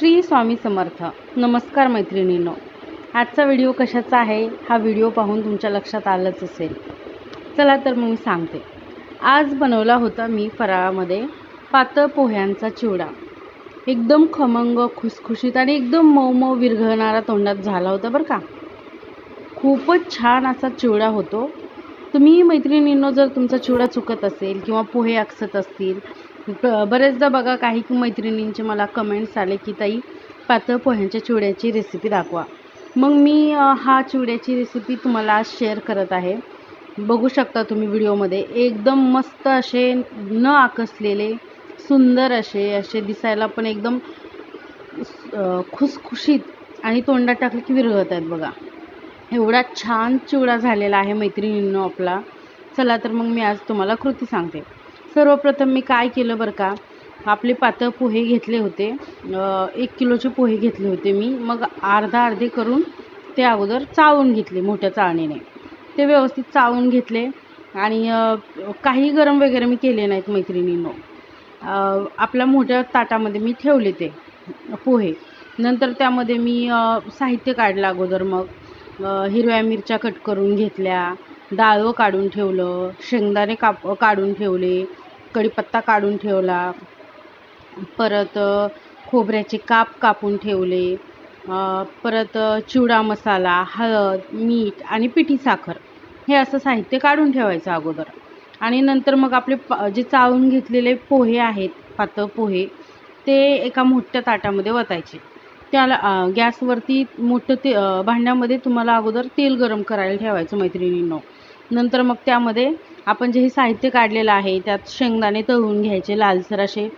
श्री स्वामी समर्थ. नमस्कार मैत्रिणींनो. आजचा व्हिडिओ कशाचा आहे? हा व्हिडिओ पाहून तुमच्या लक्षात आलंच असेल. चला तर मग मी सांगते. आज बनवला होता मी फराळामध्ये पातळ पोह्यांचा चिवडा. एकदम खमंग खुसखुशीत आणि एकदम मऊ मऊ विरघळणारा तोंडात झाला होता बरं का. खूपच छान असा चिवडा होतो. तुम्ही मैत्रिणींनो जर तुमचा चिवडा चुकत असेल किंवा पोहे आकसत असतील बरेचदा बघा काही मैत्रिणींचे मला कमेंट्स आले की ताई पातळ पोह्यांच्या चिवड्याची रेसिपी दाखवा. मग मी हा चिवड्याची रेसिपी तुम्हाला आज शेअर करत आहे. बघू शकता तुम्ही व्हिडिओमध्ये. एकदम मस्त असे न आकसलेले सुंदर असे असे दिसायला पण एकदम खुसखुशीत आणि तोंडात टाकले की विरघळत आहेत बघा. एवढा छान चिवडा झालेला आहे मैत्रिणींनो आपला. चला तर मग मी आज तुम्हाला कृती सांगते. सर्वप्रथम मी काय केलं बरं का आपले पातळ पोहे घेतले होते. एक किलोचे पोहे घेतले होते मी. मग अर्धा अर्धे करून ते अगोदर चाळून घेतले मोठ्या चाळणीने. ते व्यवस्थित चाळून घेतले आणि काही गरम वगैरे मी केले नाहीत मैत्रिणींनो आपल्या मोठ्या ताटामध्ये मी ठेवले ते पोहे. नंतर त्यामध्ये मी साहित्य काढलं अगोदर मग. हिरव्या मिरच्या कट करून घेतल्या. डाळं काढून ठेवलं शेंगदाणे काप काढून ठेवले कढीपत्ता काढून ठेवला परत खोबऱ्याचे काप कापून ठेवले परत चिवडा मसाला हळद मीठ आणि पिठी साखर हे असं साहित्य काढून ठेवायचं अगोदर. आणि नंतर मग आपले प जे चाळून घेतलेले पोहे आहेत पातळ पोहे ते एका मोठ्या ताटामध्ये वतायचे. त्याला गॅसवरती मोठं ते भांड्यामध्ये तुम्हाला अगोदर तेल गरम करायला ठेवायचं मैत्रिणींनो. नंतर मग त्यामध्ये आपण जे हे साहित्य काढलेलं आहे त्यात शेंगदाणे तळून घ्यायचे लालसर असे.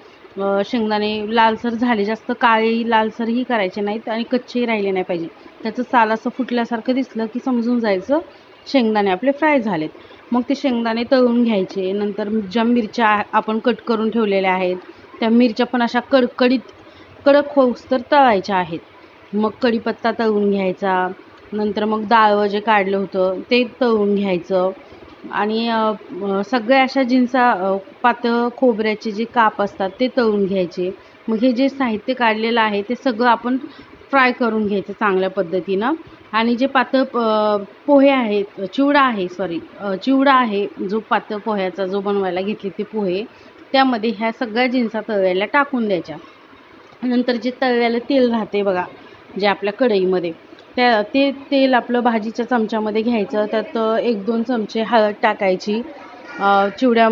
शेंगदाणे लालसर झाले जास्त काळी लालसरही करायचे नाहीत आणि कच्चेही राहिले नाही पाहिजे. त्याचं साल असं फुटल्यासारखं दिसलं की समजून जायचं शेंगदाणे आपले फ्राय झालेत. मग ते शेंगदाणे तळून घ्यायचे नंतर ज्या मिरच्या आपण कट करून ठेवलेल्या आहेत त्या मिरच्या पण अशा कडकडीत कडक होऊस तर तळायच्या आहेत. मग कढीपत्ता तळून घ्यायचा नंतर मग डाळ जे काढलं होतं ते तळून घ्यायचं. आणि सगळ्या अशा जिन्सा पातळ खोबऱ्याचे जे काप असतात ते तळून घ्यायचे. मग हे जे साहित्य काढलेलं आहे ते सगळं आपण फ्राय करून घ्यायचं चांगल्या पद्धतीनं. आणि जे पातळ प- पोहे आहेत चिवडा आहे सॉरी चिवडा आहे जो पातळ पोह्याचा जो बनवायला घेतले ते पोहे त्यामध्ये ह्या सगळ्या जिन्सा तळव्याला टाकून द्यायच्या. नंतर जे तळव्याला तेल राहते बघा जे आपल्या कढईमध्ये त्या ते तेल आपलं भाजीच्या चमच्यामध्ये घ्यायचं त्यात एक दोन चमचे हळद टाकायची चिवड्या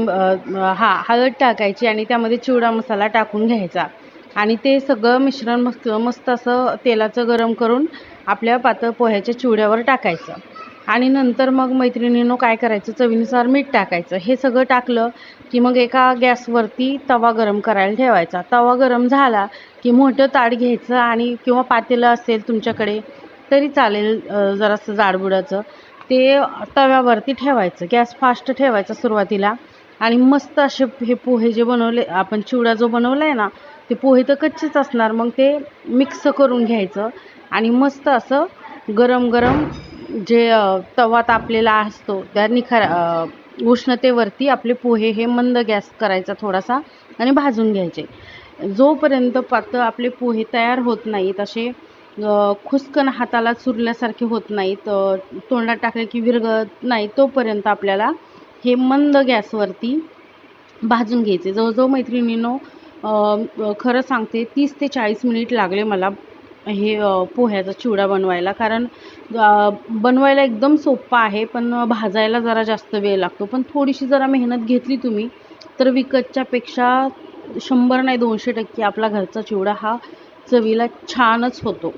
हा हळद टाकायची आणि त्यामध्ये चिवडा मसाला टाकून घ्यायचा. आणि ते सगळं मिश्रण मस्त मस्त असं तेलाचं गरम करून आपल्या पातळ पोह्याच्या चिवड्यावर टाकायचं. आणि नंतर मग मैत्रिणींनो काय करायचं? चवीनुसार मीठ टाकायचं. हे सगळं टाकलं की मग एका गॅसवरती तवा गरम करायला ठेवायचा. तवा गरम झाला की मोठं ताट घ्यायचं आणि किंवा पातेलं असेल तुमच्याकडे तरी चालेल जरासं जाडबुडाचं. ते तव्यावरती ठेवायचं गॅस फास्ट ठेवायचा सुरुवातीला. आणि मस्त असे हे पोहे जे बनवले आपण चिवडा जो बनवला आहे ना ते पोहे तर कच्चेच असणार मग ते मिक्स करून घ्यायचं. आणि मस्त असं गरम गरम जे तवा तापलेला असतो त्या निखार उष्णतेवरती आपले पोहे हे मंद गॅस करायचा थोडासा आणि भाजून घ्यायचे. जोपर्यंत पातळ आपले पोहे तयार होत नाहीत असे खुसकन हाताला चुरल्यासारखे होत नाहीत. तोंडात टाकले की विरघळत नाही तोपर्यंत आपल्याला हे मंद गॅसवरती भाजून घ्यायचे. जवळजवळ मैत्रिणीनो खरं सांगते तीस ते चाळीस मिनिट लागले मला हे पोह्याचा चिवडा बनवायला. कारण बनवायला एकदम सोप्पा आहे पण भाजायला जरा जास्त वेळ लागतो. पण थोडीशी जरा मेहनत घेतली तुम्ही तर विकतच्यापेक्षा शंभर नाही दोनशे टक्के आपला घरचा चिवडा हा चवीला छानच होतो.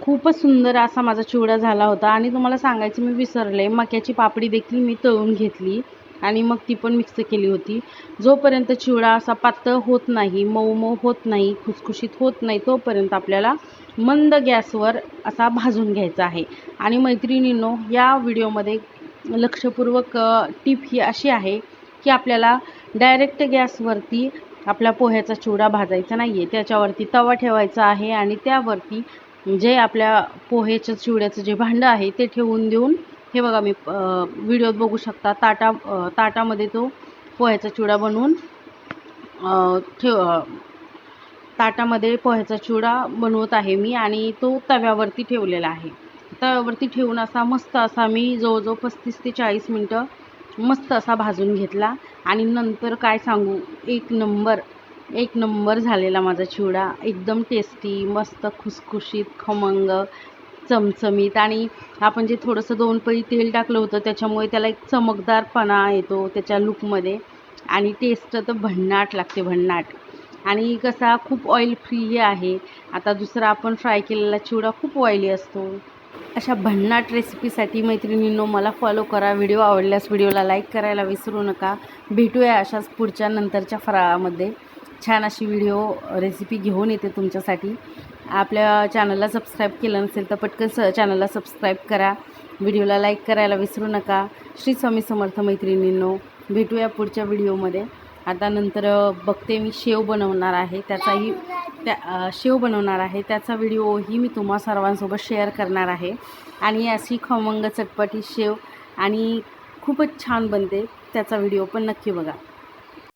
खूपच सुंदर असा माझा चिवडा झाला होता आणि तुम्हाला सांगायचं मी विसरले. मक्याची पापडी देखील मी तळून घेतली आणि मग ती पण मिक्स केली होती. जोपर्यंत चिवडा असा पातळ होत नाही मऊ मऊ होत नाही खुसखुशीत होत नाही तोपर्यंत आपल्याला मंद गॅसवर असा भाजून घ्यायचा आहे. आणि मैत्रिणींनो या व्हिडिओमध्ये लक्षपूर्वक टीप ही अशी आहे की आपल्याला डायरेक्ट गॅसवरती आपला पोह्याचा चिवडा भाजायचा नाही आहे त्याच्यावरती तवा ठेवायचा आहे आणि त्यावरती जे आपल्या पोह्याच्या चिवड्याचं जे भांडं आहे ते ठेवून देऊन हे बघा मी व्हिडिओत बघू शकता ताटा ताटामध्ये तो पोह्याचा चिवडा बनवून ठेव ताटामध्ये पोह्याचा चिवडा बनवत आहे मी आणि तो तव्यावरती ठेवलेला आहे. तव्यावरती ठेवून असा मस्त असा मी जवळजवळ पस्तीस ते चाळीस मिनटं मस्त असा भाजून घेतला. आणि नंतर काय सांगू? एक नंबर एक नंबर झालेला माझा चिवडा. एकदम टेस्टी मस्त खुसखुशीत खमंग चमचमीत. आणि आपण जे थोडंसं दोन पळी तेल टाकलं होतं त्याच्यामुळे त्याला एक चमकदारपणा येतो त्याच्या लुकमध्ये आणि टेस्ट तर भन्नाट लागते भन्नाट. आणि कसा खूप ऑइल फ्री आहे. आता दुसरा आपण फ्राय केलेला चिवडा खूप ऑइली असतो. अशा भन्नाट रेसिपीसाठी मैत्रिणींनो मला फॉलो करा. व्हिडिओ आवडल्यास व्हिडिओला लाईक करायला विसरू नका. भेटूया अशाच पुढच्या नंतरच्या फराळामध्ये. छान अशी व्हिडिओ रेसिपी घेऊन येते तुमच्यासाठी. आपल्या चॅनलला सबस्क्राईब केलं नसेल तर पटकन स चॅनलला सबस्क्राईब करा. व्हिडिओला लाईक करायला विसरू नका. श्री स्वामी समर्थ मैत्रिणींनो भेटूया पुढच्या व्हिडिओमध्ये आता नंतर बघते मी शेव बनवणार आहे त्याचाही त्या शेव बनवणार आहे. त्याचा व्हिडिओही मी तुम्हा सर्वांसोबत शेअर करणार आहे. आणि अशी खमंग चटपटी शेव आणि खूपच छान बनते त्याचा व्हिडिओ पण नक्की बघा.